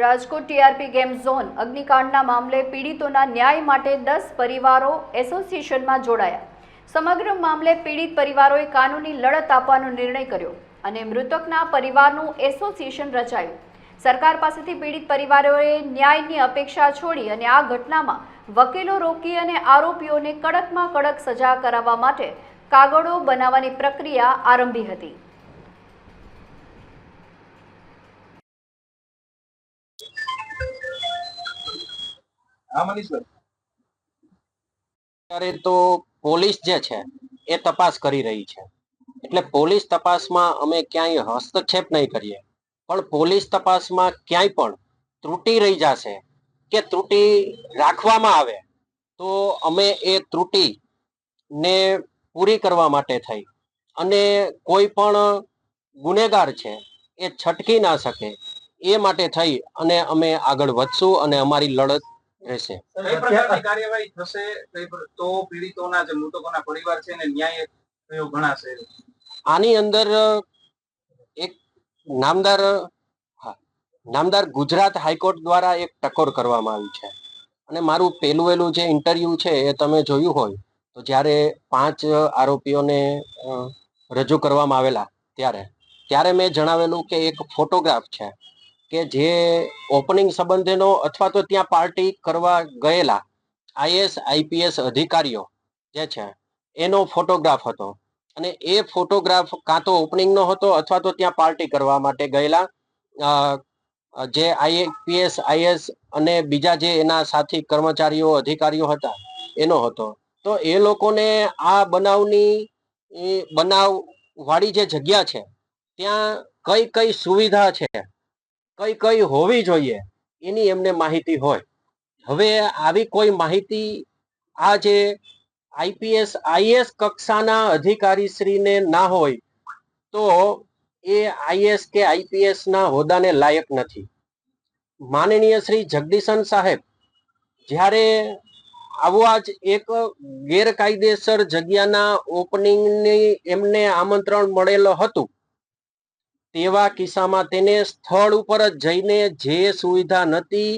Rajkot TRP game zone અગ્નિકાંડના મામલે પીડિતોના ન્યાય માટે દસ પરિવારો એસોસિએશનમાં જોડાયા. સમગ્ર મામલે પીડિત પરિવારોએ કાનૂની લડત આપવાનો નિર્ણય કર્યો અને મૃતકના પરિવારનું એસોસિએશન રચાયું. સરકાર પાસેથી પીડિત પરિવારોએ ન્યાયની અપેક્ષા છોડી અને આ ઘટનામાં વકીલો રોકી અને આરોપીઓને કડકમાં કડક સજા કરાવવા માટે કાગળો બનાવવાની પ્રક્રિયા આરંભી હતી. હા તો પોલીસ જે છે, એ તપાસ કરી રહી છે. એટલે પોલીસ તપાસમાં અમે ક્યાંય હસ્તક્ષેપ નહીં કરીએ. પણ પોલીસ તપાસમાં ક્યાંય પણ ત્રુટી રહી જશે કે ત્રુટી રાખવામાં આવે, તો અમે એ ત્રુટી ને પૂરી કરવા માટે થઈ. અને કોઈ પણ ગુનેગાર છે, એ છટકી ના શકે. એ માટે થઈ અને અમે આગળ વધશું અને અમારી લડત રહેશે કઈ પ્રકારની કાર્યવાહી થશે? તો પીડિતોના જે મૃતકોના પરિવાર છે એને ન્યાય ગણાશે? આની અંદર એક નામદાર હા, નામદાર ગુજરાત હાઈકોર્ટ દ્વારા એક ટકોર કરવામાં આવી છે. અને મારું પહેલું વહેલું જે ઇન્ટરવ્યુ છે એ તમે જોયું હોય તો જ્યારે પાંચ આરોપીઓને રજૂ કરવામાં આવેલા ત્યારે. ત્યારે મેં જણાવેલું કે એક ફોટોગ્રાફ છે. કે જે ઓપનિંગ સંબંધેનો અથવા તો ત્યાં પાર્ટી કરવા ગયેલા આઈએસ આઈપીએસ અધિકારીઓ જે છે, એનો ફોટોગ્રાફ હતો. અને એ ફોટોગ્રાફ કાં તો ઓપનિંગનો હતો અથવા તો ત્યાં પાર્ટી કરવા માટે ગયેલા જે આઈપીએસ આઈએસ અને બીજા જે એના સાથી કર્મચારીઓ, અધિકારીઓ હતા, એનો હતો. તો એ લોકોને આ બનાવની, એ બનાવ જે જગ્યા છે, ત્યાં કઈ કઈ સુવિધા છે? કઈ કઈ હોવી જોઈએ, એની એમને માહિતી હોય. હવે આવી કોઈ માહિતી આ જે આઈપીએસ આઈએસ કક્ષાના અધિકારી શ્રીને ના હોય, તો એ આઈએસ કે આઈપીએસ ના હોદ્દાને લાયક નથી. માનનીય શ્રી જગદીશન સાહેબ, જ્યારે આવા જ એક ગેરકાયદેસર જગ્યાના ઓપનિંગની એમને આમંત્રણ મળેલો હતું તેવા કિસ્સામાં તેને સ્થળ ઉપર જ જઈને જે સુવિધા નથી